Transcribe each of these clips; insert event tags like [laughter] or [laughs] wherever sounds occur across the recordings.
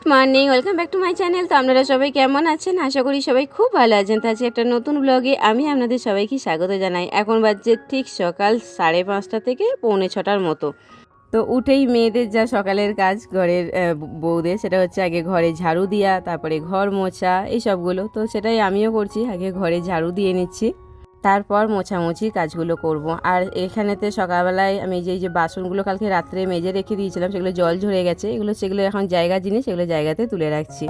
Good morning, welcome back to my channel. তো আপনারা সবাই কেমন আছেন? আশা করি সবাই খুব ভালো আছেন। তো একটা নতুন ব্লগে আমি আপনাদের সবাইকে স্বাগত জানাই। এখন বাজছে ঠিক সকাল সাড়ে পাঁচটা থেকে পৌনে ছটার মতো। তো উঠেই মেয়েদের যা সকালের কাজ ঘরের বউদের, সেটা হচ্ছে আগে ঘরে ঝাড়ু দেওয়া তারপরে ঘর মোছা, এইসবগুলো। তো সেটাই আমিও করছি, আগে ঘরে ঝাড়ু দিয়ে নিচ্ছি। তারপর মোছামুছি কাজগুলো করব। আর এখানেতে সকালবেলায় আমি যে যে বাসনগুলো কালকে রাত্রে মেজে রেখে দিয়েছিলাম, সেগুলো জল ঝরে গেছে, এগুলো, সেগুলো এখন জায়গা জিনিস সেগুলো জায়গাতে তুলে রাখছি।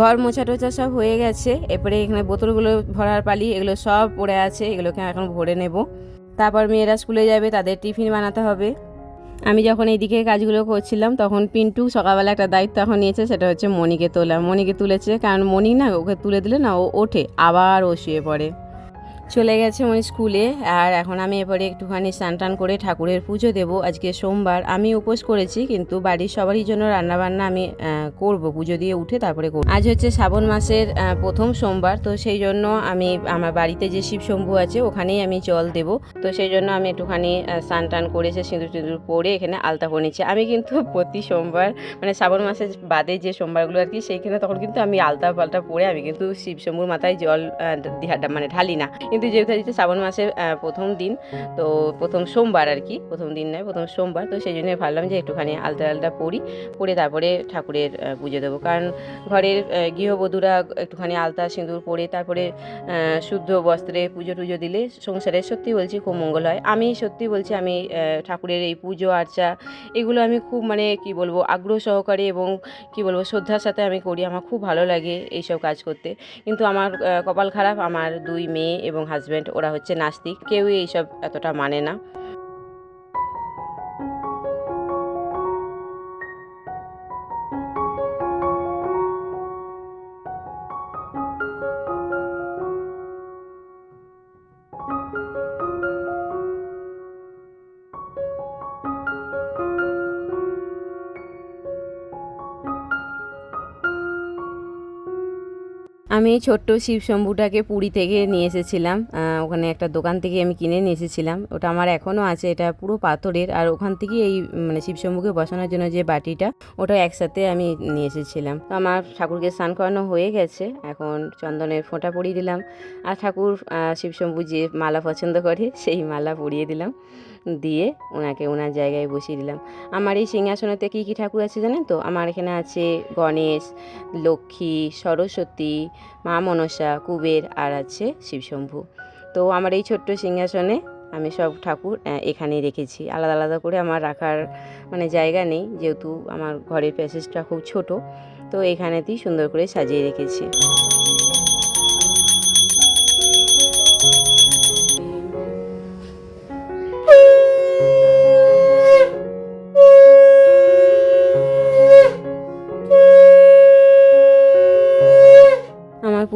ঘর মোছা টোছা সব হয়ে গেছে। এরপরে এখানে বোতলগুলো ভরার পালি, এগুলো সব পড়ে আছে, এগুলোকে এখন ভরে নেব। তারপর মেয়েরা স্কুলে যাবে, তাদের টিফিন বানাতে হবে। আমি যখন এইদিকে কাজগুলো করছিলাম, তখন পিন্টু সকালবেলা একটা দায়িত্ব এখন নিয়েছে, সেটা হচ্ছে মণিকে তোলা। মণিকে তুলেছে, কারণ মণি না, ওকে তুলে দিলে না, ও ওঠে, আবার ও শুয়ে পড়ে। চলে গেছে মনি স্কুলে, আর এখন আমি এবারে একটুখানি স্নান টান করে ঠাকুরের পুজো দেব। আজকে সোমবার। আমি উপোস করেছি, কিন্তু বাড়ির সবারই জন্য রান্নাবান্না আমি করব। পুজো দিয়ে উঠে তারপরে করব। আজ হচ্ছে শ্রাবণ মাসের প্রথম সোমবার, তো সেই জন্য আমি আমার বাড়িতে যে শিব শম্ভু আছে, ওখানেই আমি জল দেব। তো সেই জন্য আমি একটুখানি স্নান টান করেছে সিঁদুর টিঁদুর পরে এখানে আলতা পরে নিচ্ছি। আমি কিন্তু প্রতি সোমবার মানে শ্রাবণ মাসের বাদে যে সোমবারগুলো আর কি, সেইখানে তখন কিন্তু আমি আলতা পাল্টা পরে আমি কিন্তু শিব শম্ভুর মাথায় জল মানে ঢালি না। কিন্তু যেহেতু আজকে শ্রাবণ মাসের প্রথম দিন, তো প্রথম সোমবার আর কি, প্রথম দিন নয়, প্রথম সোমবার, তো সেই জন্য ভাবলাম যে একটুখানি আলতা আলতা পরি, পরে তারপরে ঠাকুরের পুজো দেবো। কারণ ঘরের গৃহবধূরা একটুখানি আলতা সিঁদুর পরে তারপরে শুদ্ধ বস্ত্রে পুজো টুজো দিলে সংসারে সত্যি বলছি খুব মঙ্গল হয়। আমি সত্যি বলছি আমি ঠাকুরের এই পুজো, আর্চা এগুলো আমি খুব মানে কি বলব, আগ্রহ সহকারে এবং কি বলব, শ্রদ্ধার সাথে আমি করি, আমার খুব ভালো লাগে এইসব কাজ করতে। কিন্তু আমার কপাল খারাপ, আমার দুই মেয়ে এবং হাজব্যান্ড ওরা হচ্ছে নাস্তিক। কেউই এইসব এতটা মানে না। আমি ছোট্ট শিব শম্ভুটাকে পুরী থেকে নিয়ে এসেছিলাম। ওখানে একটা দোকান থেকে আমি কিনে নিয়ে এসেছিলাম। ওটা আমার এখনও আছে এটা পুরো পাথরের। আর ওখান থেকে এই মানে শিব শম্ভুকে বসানোর জন্য যে বাটিটা ওটা একসাথে আমি নিয়ে এসেছিলাম। তো আমার ঠাকুরকে স্নান করানো হয়ে গেছে। এখন চন্দনের ফোঁটা পরিয়ে দিলাম। আর ঠাকুর আহ, শিব শম্ভু যে মালা পছন্দ করে সেই মালা পরিয়ে দিলাম। দিয়ে ওনাকে ওনার জায়গায় বসিয়ে দিলাম। আমার এই সিংহাসনেতে কী কী ঠাকুর আছে জানেন তো? আমার এখানে আছে গণেশ, লক্ষ্মী, সরস্বতী, মা মনসা, কুবের আর আছে শিবশম্ভু। তো আমার এই ছোট্ট সিংহাসনে আমি সব ঠাকুর এখানেই রেখেছি। আলাদা আলাদা করে আমার রাখার মানে জায়গা নেই, যেহেতু আমার ঘরের প্যাসেজটা খুব ছোট। তো এখানেতেই সুন্দর করে সাজিয়ে রেখেছি।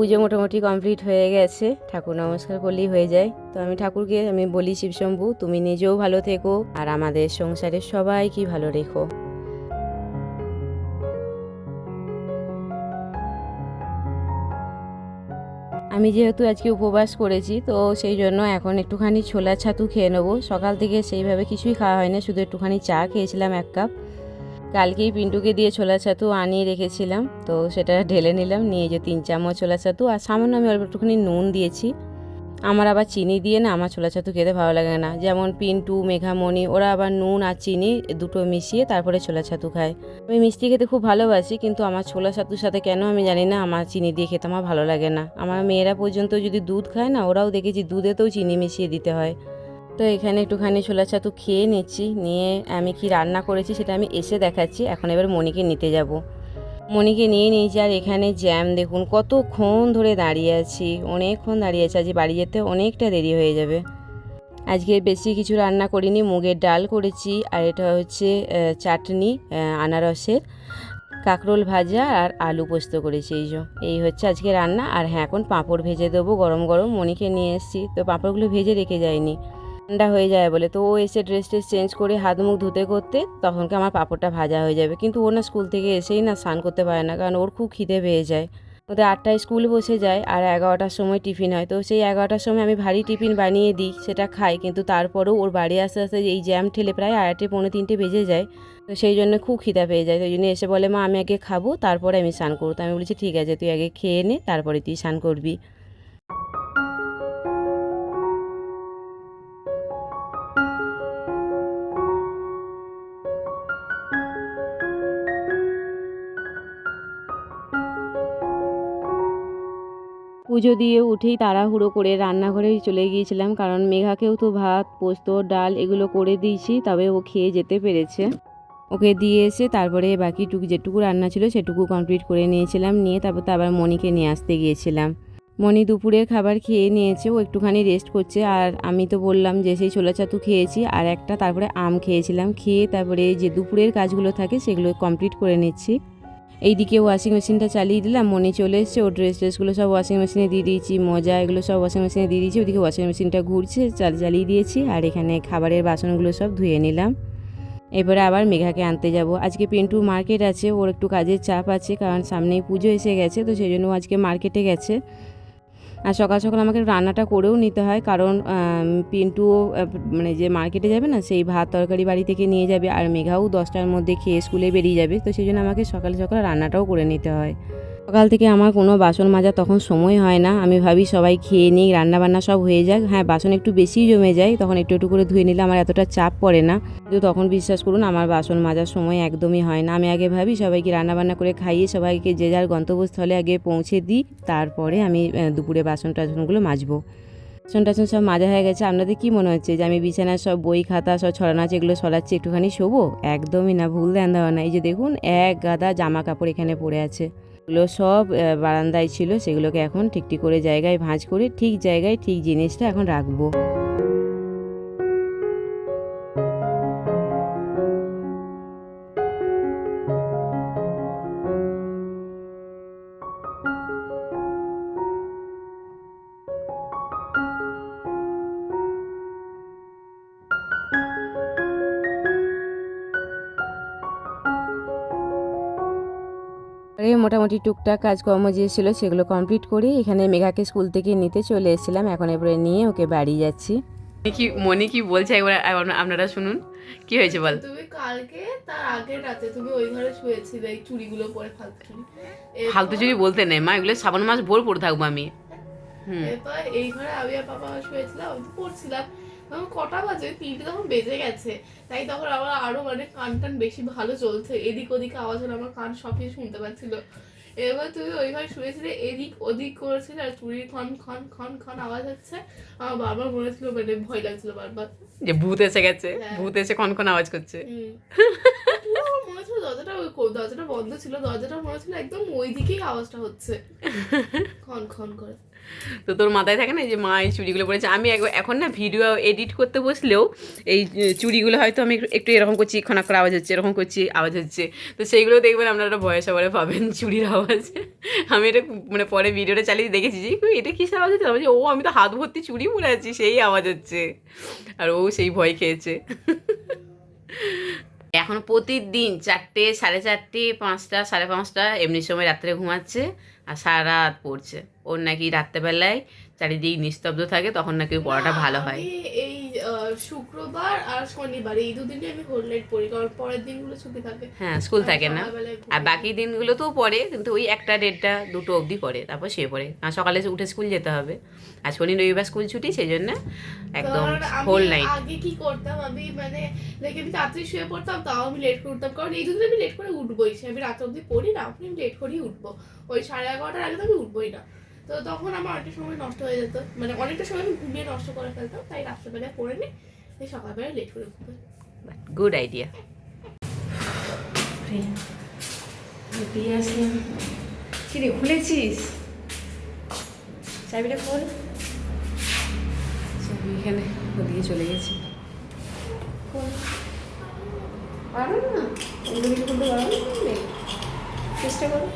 পুজো মোটামুটি কমপ্লিট হয়ে গেছে। ঠাকুর নমস্কার করলেই হয়ে যায়। তো আমি ঠাকুরকে, আমি বলি শিবশম্ভু তুমি নিজেও ভালো থেকো আর আমাদের সংসারের সবাইকে ভালো রেখো। আমি যেহেতু আজকে উপবাস করেছি, তো সেই জন্য এখন একটুখানি ছোলা ছাতু খেয়ে নেব। সকাল থেকে সেইভাবে কিছুই খাওয়া হয় না শুধু একটুখানি চা খেয়েছিলাম এক কাপ। কালকেই পিন্টুকে দিয়ে ছোলা ছাতু আনিয়ে রেখেছিলাম, তো সেটা ঢেলে নিলাম, নিয়ে যে তিন চামচ ছোলা ছাতু, আর সামান্য আমি অল্প একটুখানি নুন দিয়েছি। আমার আবার চিনি দিয়ে না আমার ছোলা ছাতু খেতে ভালো লাগে না। যেমন পিন্টু, মেঘামণি, ওরা আবার নুন আর চিনি দুটো মিশিয়ে তারপরে ছোলা ছাতু খায়। আমি মিষ্টি খেতে খুব ভালোবাসি, কিন্তু আমার ছোলা ছাতুর সাথে কেন আমি জানি না, আমার চিনি দিয়ে খেতে আমার ভালো লাগে না। আমার মেয়েরা পর্যন্ত যদি দুধ খায় না, ওরাও দেখেছি দুধেতেও চিনি মিশিয়ে দিতে হয়। তো এখানে একটুখানি ছোলা ছাতু খেয়ে নিচ্ছি। নিয়ে আমি কি রান্না করেছি সেটা আমি এসে দেখাচ্ছি। এখন এবার মনিকে নিতে যাব। মনিকে নিয়ে নিয়েছি আর এখানে জ্যাম দেখুন, কতক্ষণ ধরে দাঁড়িয়ে আছি। অনেকক্ষণ দাঁড়িয়ে আছি, আজ বাড়ি যেতে অনেকটা দেরি হয়ে যাবে। আজকে বেশি কিছু রান্না করিনি, মুগের ডাল করেছি আর এটা হচ্ছে চাটনি আনারসের কাঁকরোল ভাজা আর আলু পোস্ত করেছি। এই যে, এই হচ্ছে আজকে রান্না। আর হ্যাঁ এখন পাঁপড় ভেজে দেবো, গরম গরম মনিকে নিয়ে এসেছি। তো পাঁপড়গুলো ভেজে রেখে যায়নি ঠান্ডা হয়ে যায় বলে। তো ও এসে ড্রেস ট্রেস চেঞ্জ করে হাত মুখ ধুতে করতে তখনকে আমার পাঁপড়টা ভাজা হয়ে যাবে। কিন্তু ও না স্কুল থেকে এসেই না স্নান করতে পারে না কারণ ওর খুব খিদে পেয়ে যায়। ওদের আটটায় স্কুল বসে যায় আর এগারোটার সময় টিফিন হয়। তো সেই এগারোটার সময় আমি ভারী টিফিন বানিয়ে দিই, সেটা খাই। কিন্তু তারপরেও ওর বাড়ি আসতে আসতে এই জ্যাম ঠেলে প্রায় আড়াইটে, পৌনে তিনটে বেজে যায়। তো সেই জন্য খুব খিদা পেয়ে যায়। তো জন্য এসে বলে, মা, আমি আগে খাব, তারপরে আমি স্নান করব। তো আমি বলেছি, ঠিক আছে, তুই আগে খেয়ে নে, তারপরে তুই স্নান করবি। পুজো দিয়ে উঠেই তাড়াহুড়ো করে রান্নাঘরেই চলে গিয়েছিলাম, কারণ মেঘাকেও তো ভাত, পোস্ত, ডাল এগুলো করে দিয়েছি, তবে ও খেয়ে যেতে পেরেছে। ওকে দিয়ে এসে তারপরে বাকিটুকু যেটুকু রান্না ছিল সেটুকু কমপ্লিট করে নিয়েছিলাম, নিয়ে তারপর তো আবার মণিকে নিয়ে আসতে গিয়েছিলাম। মণি দুপুরের খাবার খেয়ে নিয়েছে, ও একটুখানি রেস্ট করছে, আর আমি তো বললাম যে সেই ছোলা ছাতু খেয়েছি, আর একটা তারপরে আম খেয়েছিলাম, খেয়ে তারপরে যে দুপুরের কাজগুলো থাকে সেগুলো কমপ্লিট করে নিচ্ছি। এইদিকে ওয়াশিং মেশিনটা চালিয়ে দিলাম, মনে চলে এসছে ও ড্রেস ড্রেসগুলো সব ওয়াশিং মেশিনে দিয়ে দিয়েছি, মজা এগুলো সব ওয়াশিং মেশিনে দিয়ে দিয়েছি, ওদিকে ওয়াশিং মেশিনটা ঘুরছে, চাল চালিয়ে দিয়েছি, আর এখানে খাবারের বাসনগুলো সব ধুয়ে নিলাম। এবারে আবার মেঘাকে আনতে যাব। আজকে পেন্টু মার্কেট আছে, ওর একটু কাজের চাপ আছে, কারণ সামনেই পুজো এসে গেছে, তো সেই জন্য আজকে মার্কেটে গেছে। আর সকাল সকাল আমাকে রান্নাটা করেও নিতে হয়, কারণ পিন্টু পিন্টুও মানে যে মার্কেটে যাবে না, সেই ভাত তরকারি বাড়ি থেকে নিয়ে যাবে, আর মেঘাও দশটার মধ্যে খেয়ে স্কুলে বেরিয়ে যাবে, তো সেই জন্য আমাকে সকালে সকালে রান্নাটাও করে নিতে হয়। সকাল থেকে আমার কোনো বাসন মাজা তখন সময় হয় না। আমি ভাবি সবাই খেয়ে নিই রান্নাবান্না সব হয়ে যাক। হ্যাঁ বাসন একটু বেশিই জমে যায়, তখন একটু একটু করে ধুয়ে নিলে আমার এতটা চাপ পড়ে না। কিন্তু তখন বিশ্বাস করুন, আমার বাসন মাজার সময় একদমই হয় না। আমি আগে ভাবি সবাইকে রান্নাবান্না করে খাইয়ে সবাইকে যে যার গন্তব্যস্থলে আগে পৌঁছে দিই। তারপরে আমি দুপুরে বাসন টাসনগুলো মাজবো। বাসন টাসন সব মাজা হয়ে গেছে। আপনাদের কি মনে হচ্ছে যে আমি বিছানার সব বই, খাতা, সব ছড়ানো আছে, এগুলো সরাচ্ছি, একটুখানি শোবো? একদমই না, ভুল দেন না এই যে দেখুন, এক গাদা জামা কাপড় এখানে পড়ে আছে। এগুলো সব বারান্দায় ছিল, সেগুলোকে এখন ঠিকটি করে জায়গায় ভাঁজ করে ঠিক জায়গায় ঠিক জিনিসটা এখন রাখব। মোটামুটি টুকটাক কাজকর্ম যে ছিল সেগুলো কমপ্লিট করে এখানে মেঘাকে স্কুল থেকে নিতে চলে এসেছিলাম। এখন এবারে নিয়ে ওকে বাড়ি যাচ্ছি। কি মনে কি বলছে একবার আপনারা শুনুন। কি হয়েছে বল? তুমি কালকে তার আগের রাতে তুমি ওই ঘরে শুয়েছিলে এই চুড়িগুলো পরে ফালতু চুড়ি। ফালতু যদি বলতে নেই মা এগুলো শ্রাবণ মাস ভোর পড়ে থাকব আমি। হুম। এই ঘরে আমি আর পাপা শুয়েছিলাম পড়ছিলাম। তখন কটা বাজে? তিনটে তখন বেজে গেছে। তাই তখন আমার আরও মানে কান টান বেশি ভালো চলছে। এদিক ওদিক আওয়াজ হলো আমার কান সব কিছু শুনতে পাচ্ছিল। এবার তুমি ওইভাবে শুয়েছিলে এদিক ওদিক করেছিলে আর চুরির খন খন খন খন আওয়াজ হচ্ছে। আমার বারবার মনে হচ্ছিল মানে ভয় লাগছিল বারবার। যে ভূত এসে গেছে হ্যাঁ। ভূত এসে কন কন আওয়াজ করছে। মনে হচ্ছিল দরজাটা দরজাটা বন্ধ ছিল। দরজাটা মনে হচ্ছিল একদম ওই দিকেই আওয়াজটা হচ্ছে। [laughs] খন খন করে। তো তোর মাথায় থাকে না যে মা এই চুড়িগুলো পরেছে আমি এখন না ভিডিও এডিট করতে বসলেও এই চুড়িগুলো হয়তো আমি একটু- একটু এরকম করছি খনাক করে আওয়াজ হচ্ছে এরকম করছি আওয়াজ হচ্ছে। তো সেইগুলো দেখবেন আপনারা ভয়েস ওভারে পাবেন [laughs] চুড়ির আওয়াজ। আমি এটা মানে পরে ভিডিওটা চালিয়ে দেখেছি যে "কই, এটা কিসের আওয়াজ হচ্ছে? আমি ও আমি তো হাত ভর্তি চুড়ি পরে আছি সেই আওয়াজ হচ্ছে। আর ও সেই ভয় খেয়েছে। [laughs] এখন প্রতিদিন চারটে সাড়ে চারটে পাঁচটা সাড়ে পাঁচটা এমনি সময় রাত্রে ঘুমাচ্ছে আর সারা রাত পড়ছে। ওর নাকি রাত্রেবেলায় চারিদিক নিস্তব্ধ থাকে তখন নাকি পড়াটা ভালো হয়। এই শুক্রবার আর শনিবার এই দুদিনে আমি হোল নাইট পড়ি কারণ পরের দিনগুলো ছুটি থাকে। হ্যাঁ স্কুল থাকে না। আর বাকি দিনগুলোতেও পড়ে কিন্তু ওই একটা দেড়টা দুটো অবধি পড়ে তারপর সে পড়ে। কারণ সকালে উঠে স্কুল যেতে হবে। আর শনি রবিবার স্কুল ছুটি সেই জন্য একদম হোল নাইট। আগে কি করতাম আমি মানে দেখে আমি তাড়াতাড়ি শুয়ে পড়তাম তাও আমি লেট করে উঠতাম। কারণ এই দুদিন আমি লেট করে উঠবোই আমি রাত অবধি পড়ি না আপনি আমি লেট করেই উঠবো। ওই সাড়ে এগারোটার আগে তো আমি উঠবোই না। তো তখন আমার অনেকটা সময় নষ্ট হয়ে যেত। মানে অনেকটা সময় আমি ঘুমিয়ে নষ্ট করে ফেলতাম তাই রাত্রেবেলায় পড়ে নিই এই সকালবেলা লেট করে ঘুমাই গুড আইডিয়া কিরে খুলেছিস? চাবিটা খোল। চাবি এখানে ওদিকে চলে গেছে। পারো না? ওগুলো পারো চেষ্টা করো।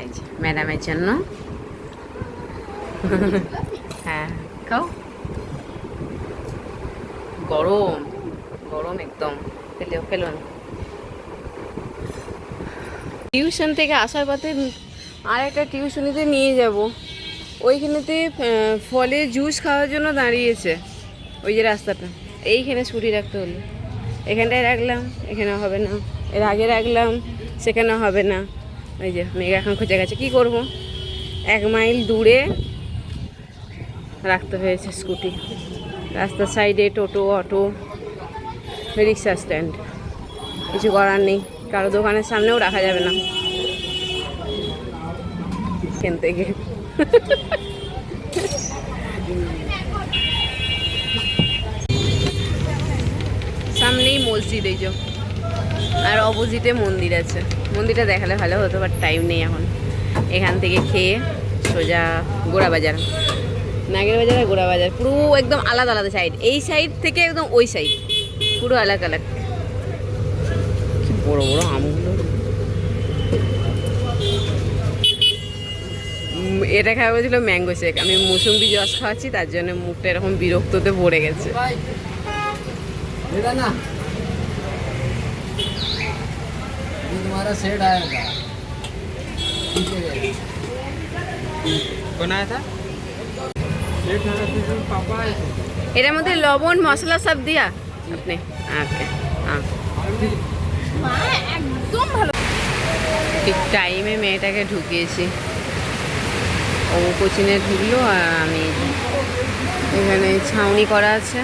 আচ্ছা ম্যাডামের জন্য। হ্যাঁ খাও। গরম গরম একদম। ফেলেও ফেলো না। টিউশন থেকে আসার পথে আর একটা টিউশনিতে নিয়ে যাব। ওইখানেতে ফলের জুস খাওয়ার জন্য দাঁড়িয়েছে। ওই যে রাস্তাটা। এইখানে ছুটি রাখতে হলো। এখানটায় রাখলাম এখানে হবে না। এর আগে রাখলাম সেখানে হবে না। ওই যে মেঘ এখন খুঁজে গেছে, কী করব? এক মাইল দূরে রাখতে হয়েছে স্কুটি। রাস্তার সাইডে টোটো, অটো, রিক্সা স্ট্যান্ড। কিছু করার নেই, কারও দোকানের সামনেও রাখা যাবে না। এখান থেকে। সামনেই মসজিদ এই যে। আর অপোজিটে মন্দির আছে। মন্দিরটা দেখালে ভালো হতো বাট টাইম নেই এখন। এখান থেকে খেয়ে সোজা গোড়া বাজার। নাগের বাজার আর গোড়া বাজার। পুরো একদম আলাদা আলাদা সাইড এই সাইড থেকে একদম ওই সাইড পুরো আলাদা আলাদা। কি বড় বড় আমগুলো। এটা খাওয়া বলছিল ম্যাঙ্গো শেক আমি মুসুম্বি জস খাওয়াচ্ছি তার জন্য মুখটা এরকম বিরক্ততে পড়ে গেছে। बेटा ना ये तुम्हारा सेट आएगा ठीक है कौन आया था सेट आया था पापा आए थे এটার মধ্যে লবণ মশলা সব দিয়া আপনি ওকে হ্যাঁ মা একদম ভালো ঠিক টাইমে মেয়েটাকে ঢুকিয়েছি ও কোচিনে ঢুকলো আর আমি এখানে ছাউনি করা আছে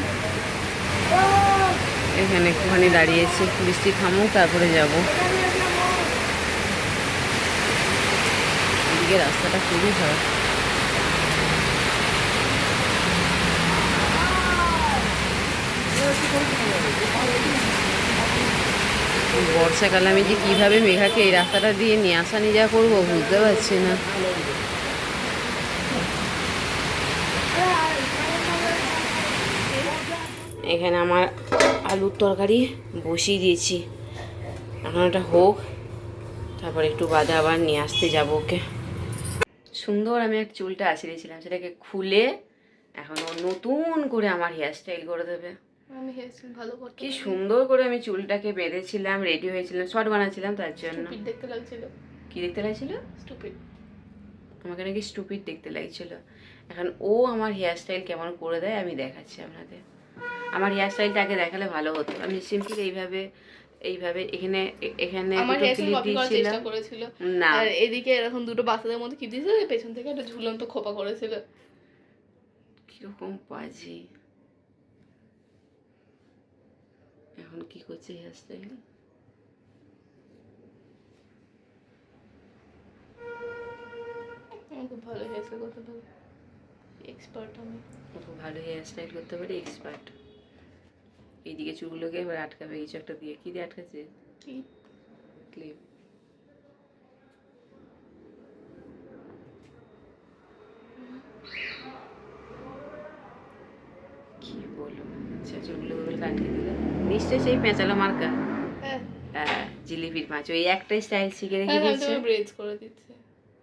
এখানে একটুখানি দাঁড়িয়েছি, বৃষ্টি থামুক, তারপরে যাব। এদিকে রাস্তাটা খুবই খারাপ। বর্ষাকালে আমি যে কীভাবে মেঘাকে এই রাস্তাটা দিয়ে নিয়ে আসা নিয়ে যা করব বুঝতে পারছি না। এখানে আমার আলুর তরকারি বসিয়ে দিয়েছি। এখন ওটা হোক তারপর একটু বাদে আবার নিয়ে আসতে যাব ওকে। সুন্দর আমি এক চুলটা আছিয়েছিলাম সেটাকে খুলে এখন ও নতুন করে আমার হেয়ারস্টাইল করে দেবে। আমি হেয়ারস্টাইল ভালো করতে কি সুন্দর করে আমি চুলটাকে বেঁধেছিলাম রেডি হয়েছিলাম শর্ট বানাচ্ছিলাম তার জন্য। দেখতে লাগছিল। কি দেখতে লাগছিল? স্টুপিড আমাকে নাকি স্টুপিড দেখতে লাগছিল। এখন ও আমার হেয়ারস্টাইল কেমন করে দেয় আমি দেখাচ্ছি আপনাদের। আমার হেয়ারস্টাইলটা আগে দেখালে ভালো হতো। আমি সিম্পল এইভাবে এইভাবে এখানে এখানে আমার দুটো হেয়ারস্টাইল ক্লিপ কপি করার চেষ্টা করেছিল। না। আর এদিকে এরকম দুটো বাচ্চাদের মধ্যে কি দিয়েছিল পেছন থেকে একটা ঝুলন্ত খোপা করেছিল। কীরকম বাজে। এখন কি করছে হেয়ার স্টাইল খুব ভালো হেয়ারস্টাইল করতে পারি। এক্সপার্ট আমি। খুব ভালো হেয়ারস্টাইল করতে পারে এক্সপার্ট এইদিকে চুলগুলোকে এবার আটকাবে কিছু একটা দিয়ে। কি দিয়ে আটকাচ্ছে? ক্লিপ। কি বলব? আচ্ছা চুলগুলো আটকে দিলে। নিশ্চয়ই সেই পেঁচালো মার্কা? হ্যাঁ। হ্যাঁ জিলিপির পাঁচ। ওই একটাই স্টাইল শিখে রেখে হ্যাঁ আমি ব্রেজ করে দিচ্ছি।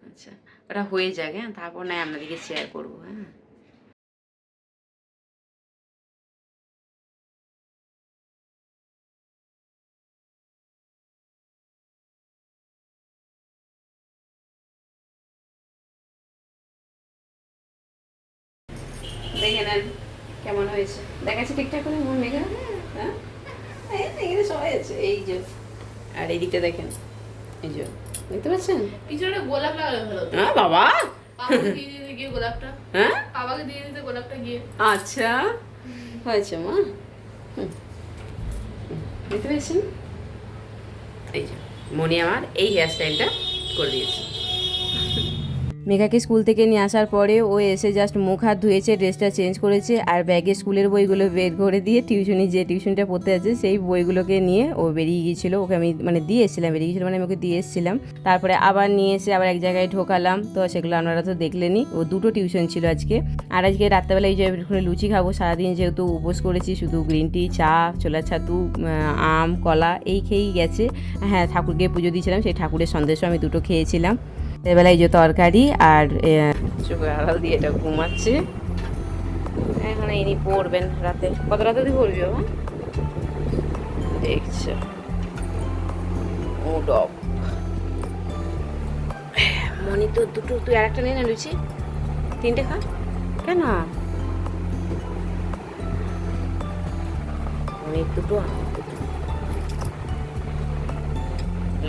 আচ্ছা ওটা হয়ে যাক হ্যাঁ তারপর নয় আপনাদেরকে শেয়ার করব হ্যাঁ দেখে নেন কেমন হয়েছে দেখাচ্ছে ঠিকঠাক করে আমার মেঘা হ্যাঁ এই তো এখানে সবাই আছে এই যে আর এই দিকটা দেখেন। এই যে দেখতে পাচ্ছেন? পিছনে গোলাপ লাগালে ভালো হ্যাঁ বাবা। গোলাপটা। হ্যাঁ? বাবাকে দিয়ে দিতে গোলাপটা গিয়ে। আচ্ছা। হয়েছে মা। দেখতে পেয়েছেন? এই যে মনি আমার এই হেয়ারস্টাইলটা করে দিয়েছে। মেঘাকে স্কুল থেকে নিয়ে আসার পরে ও এসে জাস্ট মুখ হাত ধুয়েছে, ড্রেসটা চেঞ্জ করেছে আর ব্যাগে স্কুলের বইগুলো বের করে দিয়ে টিউশনি যে টিউশনটা পড়তে আছে সেই বইগুলোকে নিয়ে ও বেরিয়ে গিয়েছিল। ওকে আমি মানে দিয়ে এসেছিলাম, বেরিয়ে গিয়েছিল মানে আমি ওকে দিয়ে এসেছিলাম। তারপরে আবার নিয়ে এসে আবার এক জায়গায় ঢোকালাম। তো সেগুলো আপনারা তো দেখলেনি। ও দুটো টিউশন ছিল আজকে। আর আজকে রাত্রেবেলা এই যে লুচি খাব, সারাদিন যেহেতু উপোস করেছি, শুধু গ্রিন টি চা, ছোলা ছাতু আম, কলা, এই খেয়েই গেছে। হ্যাঁ ঠাকুরকে পুজো দিয়েছিলাম, সেই ঠাকুরের সন্দেশও আমি দুটো খেয়েছিলাম। এবেলায় যে তরকারি আর চোখের আড়াল দিয়ে এটা ঘুমাচ্ছে। এখন ইনি পড়বেন রাতে। কত রাতে তুই পড়বি বাবা? দেখছ। ও ডব মনি তো দুটো তুই আর একটা নিয়ে না লুচি। তিনটে খা। কেন? অনেক দুটো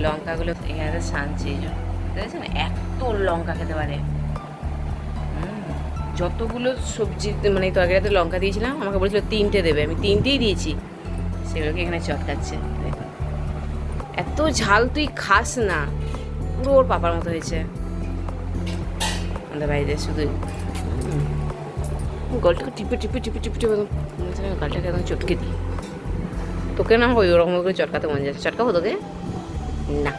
লঙ্কাগুলো এখানে শানছে এই জন্য। দেখেছেন? এত লঙ্কা খেতে পারে। যতগুলো সবজি মানে তরকারিতে লঙ্কা দিয়েছিলাম, আমাকে বলেছিল তিনটে দেবে। আমি তিনটেই দিয়েছি। সেগুলোকে এখানে চটকাচ্ছে। এত ঝাল তুই খাস না। পুরো ওর পাপার মতো হয়েছে। আমাদের বাড়িতে শুধু গলটাকে টিপে টিপে টিপে টিপে টিপে একদম গালটাকে একদম চটকে দিই। তোকে না ওই ওরকম করে চটকাতে মন যাচ্ছে। চটকাবো তোকে? না।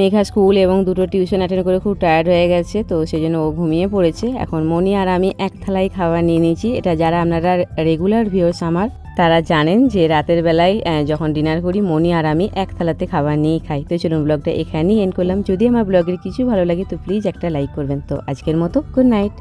মেঘা স্কুল এবং দুটো টিউশন অ্যাটেন্ড করে খুব টায়ার্ড হয়ে গেছে, তো সেই জন্য ও ঘুমিয়ে পড়েছে। এখন মনি আর আমি এক থালাই খাবার নিয়ে নিয়েছি। এটা যারা আপনারা রেগুলার ভিউর্স আমার, তারা জানেন যে রাতের বেলায় যখন ডিনার করি, মনি আর আমি এক থালাতে খাবার নিয়েই খাই। তো চলুন ব্লগটা এখানেই এন্ড করলাম। যদি আমার ব্লগের কিছু ভালো লাগে, তো প্লিজ একটা লাইক করবেন। তো আজকের মতো গুড নাইট